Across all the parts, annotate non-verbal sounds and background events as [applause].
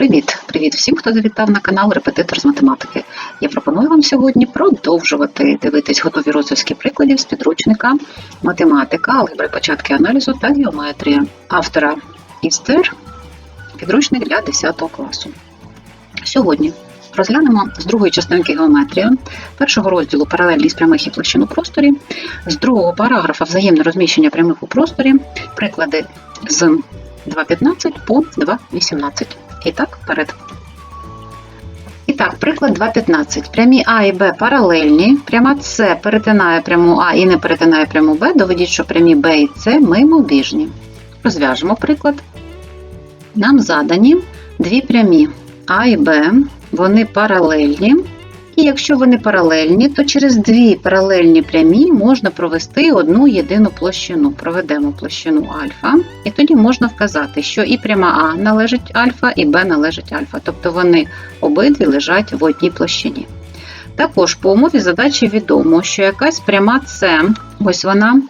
Привіт! Привіт всім, хто завітав на канал Репетитор з математики. Я пропоную вам сьогодні продовжувати дивитись готові розв'язки прикладів з підручника математика, алгебри, початки аналізу та геометрія автора Істер, підручник для 10 класу. Сьогодні розглянемо з другої частинки геометрія, першого розділу паралельність прямих і площин у просторі, з другого параграфа взаємне розміщення прямих у просторі, приклади з 2.15 по 2.18. І так, вперед. І так, приклад 2.15. Прямі А і Б паралельні. Пряма С перетинає пряму А і не перетинає пряму Б. Доведіть, що прямі Б і С мимобіжні. Розв'яжемо приклад. Нам задані дві прямі А і Б. Вони паралельні. І якщо вони паралельні, то через дві паралельні прямі можна провести одну єдину площину. Проведемо площину альфа, і тоді можна вказати, що і пряма А належить альфа, і Б належить альфа. Тобто вони обидві лежать в одній площині. Також по умові задачі відомо, що якась пряма С, ось вона,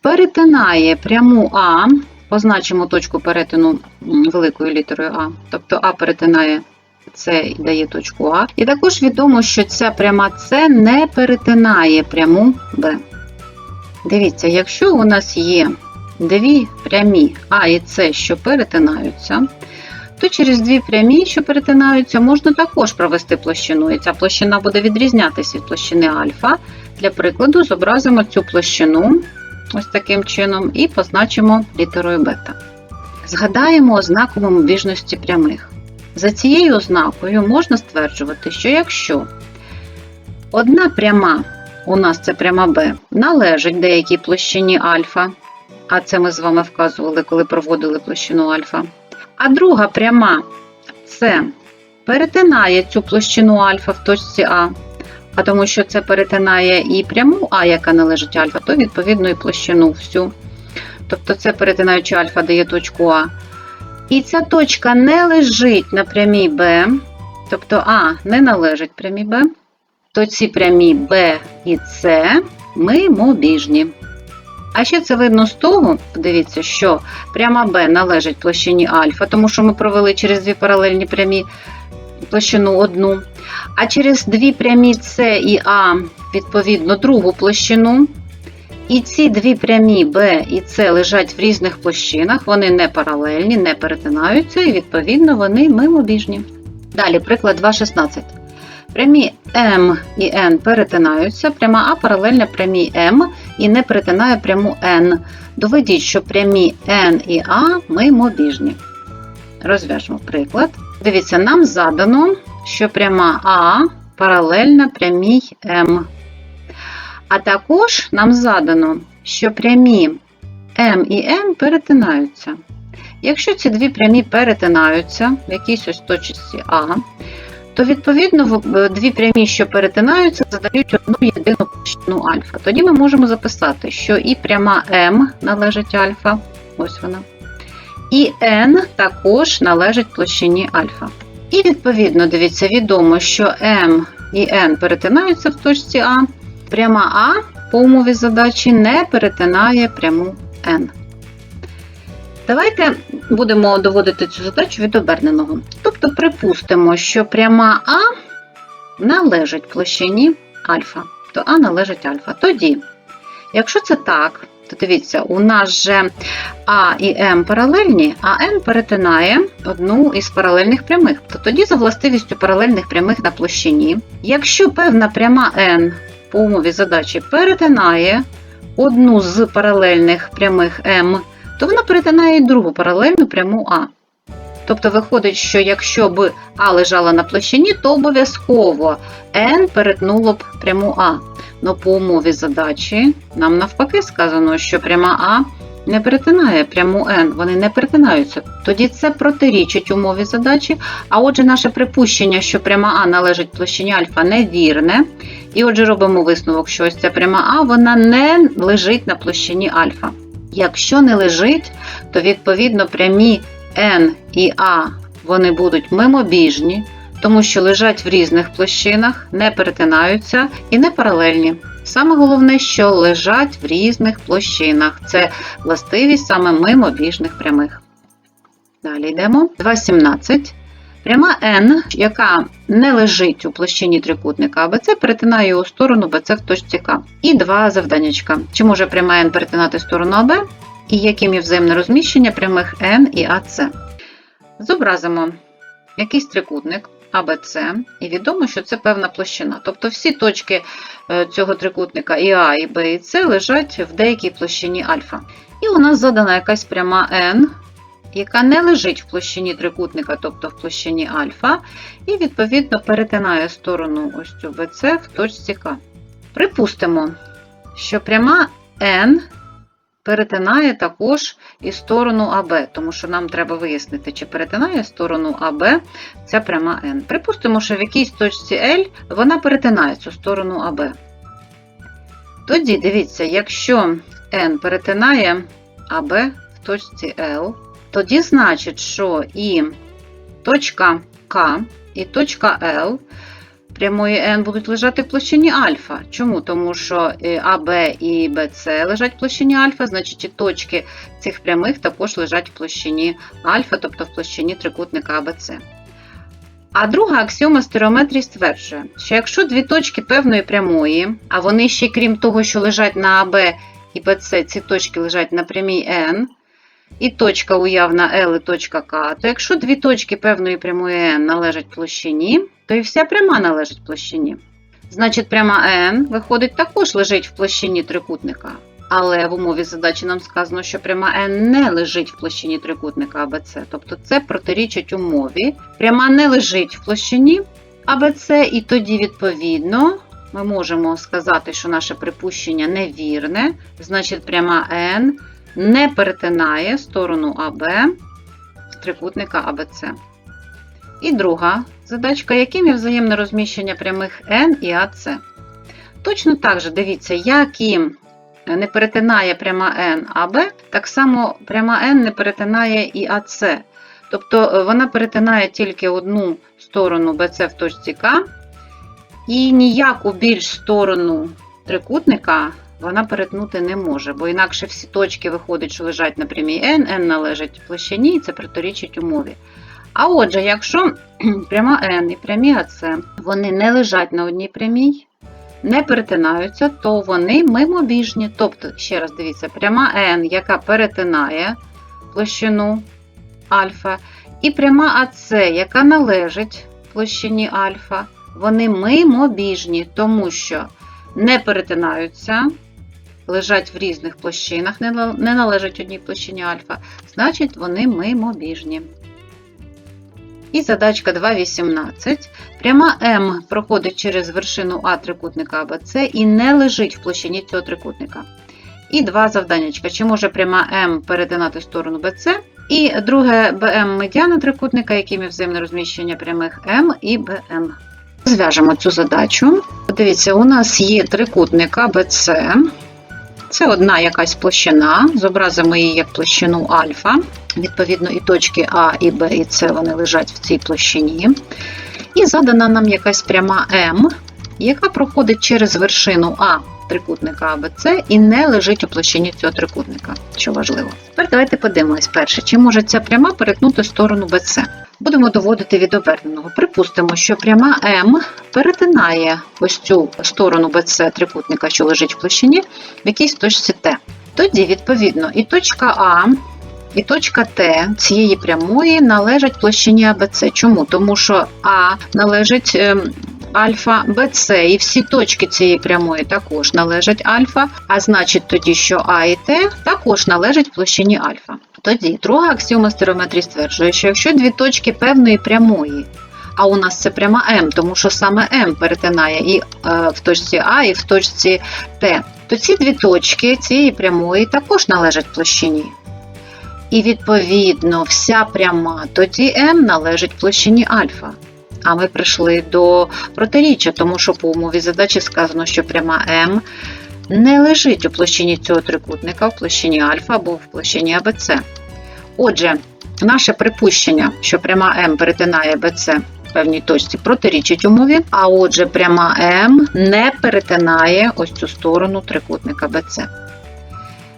перетинає пряму А, позначимо точку перетину великою літерою А, тобто А перетинає це дає точку А. І також відомо, що ця пряма С не перетинає пряму Б. Дивіться, якщо у нас є дві прямі А і С, що перетинаються, то через дві прямі, що перетинаються, можна також провести площину. І ця площина буде відрізнятися від площини альфа. Для прикладу, зобразимо цю площину ось таким чином і позначимо літерою бета. Згадаємо ознаку мобіжності прямих. За цією ознакою можна стверджувати, що якщо одна пряма, у нас це пряма Б, належить деякій площині альфа, а це ми з вами вказували, коли проводили площину альфа, а друга пряма С перетинає цю площину альфа в точці А, а тому що це перетинає і пряму А, яка належить альфа, то відповідно і площину всю. Тобто це перетинаючи альфа дає точку А. І ця точка не лежить на прямій Б, тобто А не належить прямій Б, то ці прямі Б і С мимобіжні. А ще це видно з того, подивіться, що пряма Б належить площині альфа, тому що ми провели через дві паралельні прямі площину одну. А через дві прямі С і А, відповідно, другу площину. І ці дві прямі Б і С лежать в різних площинах, вони не паралельні, не перетинаються, і відповідно вони мимобіжні. Далі, приклад 2,16. Прямі М і Н перетинаються, пряма А паралельна прямій М і не перетинає пряму Н. Доведіть, що прямі Н і А мимобіжні. Розв'яжемо приклад. Дивіться, нам задано, що пряма А паралельна прямій М. А також нам задано, що прямі М і Н перетинаються. Якщо ці дві прямі перетинаються в якійсь ось точці А, то відповідно дві прямі, що перетинаються, задають одну єдину площину альфа. Тоді ми можемо записати, що і пряма М належить альфа, ось вона, і N також належить площині альфа. І відповідно, дивіться, відомо, що М і N перетинаються в точці А. Пряма А по умові задачі не перетинає пряму N. Давайте будемо доводити цю задачу від оберненого. Тобто, припустимо, що пряма А належить площині альфа, то А належить альфа. Тоді, якщо це так, то дивіться, у нас же А і М паралельні, а N перетинає одну із паралельних прямих. То тоді, за властивістю паралельних прямих на площині, якщо певна пряма N по умові задачі перетинає одну з паралельних прямих М, то вона перетинає другу паралельну пряму А. Тобто виходить, що якщо б А лежала на площині, то обов'язково N перетнуло б пряму А. Но по умові задачі нам навпаки сказано, що пряма А не перетинає пряму N, вони не перетинаються. Тоді це протирічить умові задачі. А отже, наше припущення, що пряма А належить площині альфа, невірне. І отже, робимо висновок, що ось ця пряма А вона не лежить на площині альфа. Якщо не лежить, то відповідно прямі N і А вони будуть мимобіжні, тому що лежать в різних площинах, не перетинаються і не паралельні. Саме головне, що лежать в різних площинах. Це властивість саме мимобіжних прямих. Далі йдемо. 2,17. Пряма N, яка не лежить у площині трикутника АБЦ, перетинає його сторону BC в точці К. І два завданнячка. Чи може пряма N перетинати сторону АБ? І яким є взаємне розміщення прямих N і AC? Зобразимо якийсь трикутник АБЦ, і відомо, що це певна площина. Тобто всі точки е, цього трикутника і А, і Б, і С лежать в деякій площині альфа. І у нас задана якась пряма N, яка не лежить в площині трикутника, тобто в площині альфа, і відповідно перетинає сторону ось цю BC в точці К. Припустимо, що пряма N перетинає також і сторону АБ, тому що нам треба вияснити, чи перетинає сторону АБ ця пряма N. Припустимо, що в якійсь точці L вона перетинає цю сторону АБ. Тоді дивіться, якщо N перетинає АБ в точці L, тоді значить, що і точка К, і точка L прямої N будуть лежати в площині альфа. Чому? Тому що е, АБ і БЦ лежать в площині альфа, значить і точки цих прямих також лежать в площині альфа, тобто в площині трикутника АБЦ. А друга аксіома стереометрії стверджує, що якщо дві точки певної прямої, а вони ще крім того, що лежать на АБ і БЦ, ці точки лежать на прямій N, і точка уявна L і точка К, то якщо дві точки певної прямої N належать площині, то і вся пряма належить площині. Значить, пряма N виходить також лежить в площині трикутника. Але в умові задачі нам сказано, що пряма N не лежить в площині трикутника АБЦ. Тобто це протирічить умові. Пряма не лежить в площині АБЦ, і тоді, відповідно, ми можемо сказати, що наше припущення невірне. Значить, пряма N не перетинає сторону АБ трикутника АБЦ. І друга задачка, яким є взаємне розміщення прямих N і АЦ. Точно так же, дивіться, як і не перетинає пряма N АБ, так само пряма N не перетинає і АЦ. Тобто вона перетинає тільки одну сторону BC в точці К, і ніяку більш сторону трикутника вона перетнути не може, бо інакше всі точки виходить, що лежать на прямій N, N належить площині, і це протирічить умові. А отже, якщо [clears throat] пряма N і прямі АЦ, вони не лежать на одній прямій, не перетинаються, то вони мимобіжні. Тобто, ще раз дивіться, пряма N, яка перетинає площину альфа, і пряма АЦ, яка належить площині альфа, вони мимобіжні, тому що не перетинаються, лежать в різних площинах, не належать одній площині альфа, значить вони мимобіжні. І задачка 2.18. Пряма М проходить через вершину А трикутника АБЦ і не лежить в площині цього трикутника. І два завданнячка. Чи може пряма М перетинати сторону БЦ? І друге БМ медіана трикутника, яким є взаємне розміщення прямих М і БН. Зв'яжемо цю задачу. Подивіться, у нас є трикутник АБЦ. Це одна якась площина. Зобразимо її як площину альфа. Відповідно, і точки А, і Б, і С вони лежать в цій площині. І задана нам якась пряма М, яка проходить через вершину А трикутника АБЦ і не лежить у площині цього трикутника, що важливо. Тепер давайте подивимось перше, чи може ця пряма перетнути сторону БЦ. Будемо доводити від оберненого. Припустимо, що пряма М перетинає ось цю сторону BC трикутника, що лежить в площині, в якійсь точці Т. Тоді, відповідно, і точка А, і точка Т цієї прямої належать площині АБЦ. Чому? Тому що А належить ем, альфа БЦ, і всі точки цієї прямої також належать альфа, а значить тоді, що А і Т також належать площині альфа. Тоді друга аксіома стереометрії стверджує, що якщо дві точки певної прямої, а у нас це пряма М, тому що саме М перетинає і е, в точці А, і в точці Т, то ці дві точки цієї прямої також належать площині. І відповідно вся пряма тоді М належить площині альфа. А ми прийшли до протиріччя, тому що по умові задачі сказано, що пряма М не лежить у площині цього трикутника, в площині альфа або в площині АБЦ. Отже, наше припущення, що пряма М перетинає БЦ в певній точці, протирічить умові, а отже, пряма М не перетинає ось цю сторону трикутника БЦ.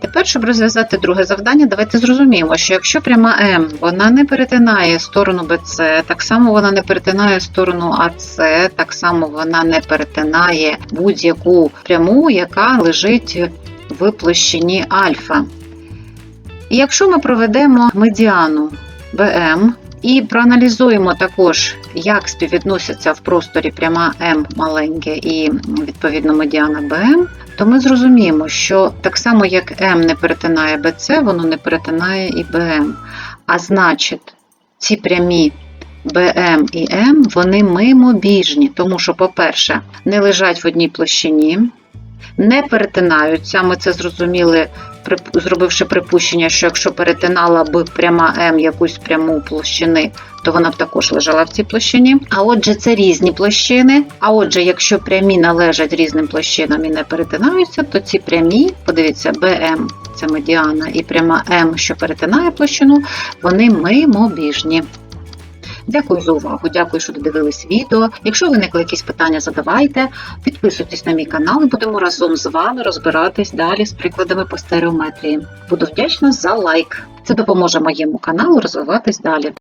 Тепер, щоб розв'язати друге завдання, давайте зрозуміємо, що якщо пряма М вона не перетинає сторону BC, так само вона не перетинає сторону АС, так само вона не перетинає будь-яку пряму, яка лежить в площині альфа. І якщо ми проведемо медіану БМ і проаналізуємо також, як співвідносяться в просторі пряма М маленьке і відповідно медіана БМ, то ми зрозуміємо, що так само як М не перетинає БЦ, воно не перетинає і БМ. А значить, ці прямі БМ і М вони мимобіжні, тому що, по-перше, не лежать в одній площині, не перетинаються. Ми це зрозуміли, зробивши припущення, що якщо перетинала б пряма М якусь пряму площини, то вона б також лежала в цій площині. А отже, це різні площини. А отже, якщо прямі належать різним площинам і не перетинаються, то ці прямі, подивіться, БМ це медіана, і пряма М, що перетинає площину, вони мимобіжні. Дякую за увагу, дякую, що додивились відео. Якщо виникли якісь питання, задавайте. Підписуйтесь на мій канал будемо разом з вами розбиратись далі з прикладами по стереометрії. Буду вдячна за лайк. Це допоможе моєму каналу розвиватись далі.